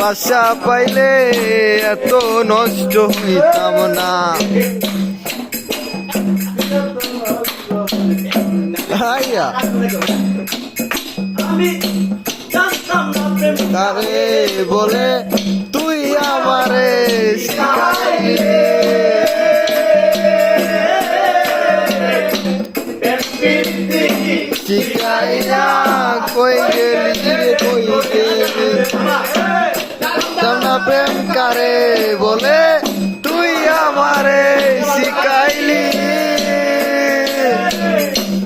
বাসা পাইলে এত নষ্ট হইতাম না। তারে বলে তুই আমারে শিখাইলে শিখাইয়া কই প্রেম কারে? বলে তুই আমারে শিখাইলি।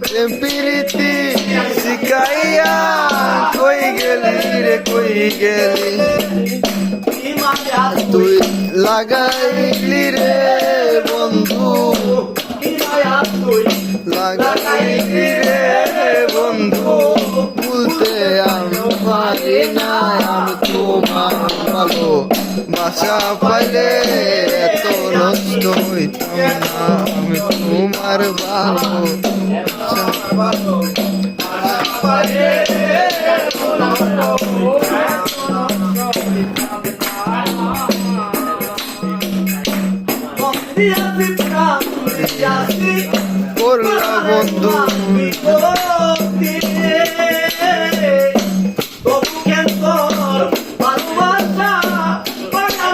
প্রেম প্রীতি শিখাইয়া কই গেলি রে, কই গেলি? তুই লাগাইলি রে, বন্ধু। লাগাইলি রে, বন্ধু। পারি না আমি তোমার ভালো বাসা পাইলে এত নষ্ট হইতাম না আমি তোমার ভালো বন্ধু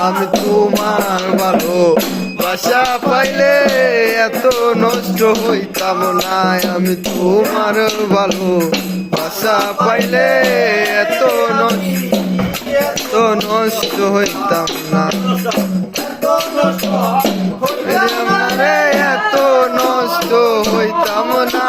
আমি তোমার ভালো বাসা পাইলে এত নষ্ট হইতাম না আমি তোমার ভালো বাসা পাইলে এত নষ্ট এত নষ্ট হইতাম না। এত নষ্ট হইতাম না।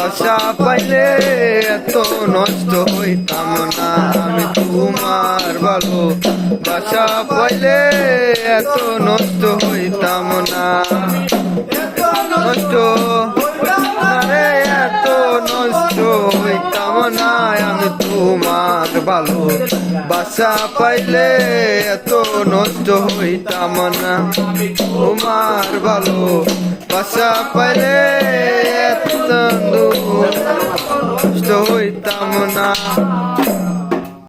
বাসা পাইলে এত নষ্ট হইতাম না। আমি তোমার ভালো বাসা পাইলে এত নষ্ট হইতাম না। নষ্ট এত নষ্ট হইতাম না। আমি তোমার ভালো বাসা পাইলে এত নষ্ট হইতাম না। তোমার ভালো বাসা পাইলে এত নষ্ট হইতাম না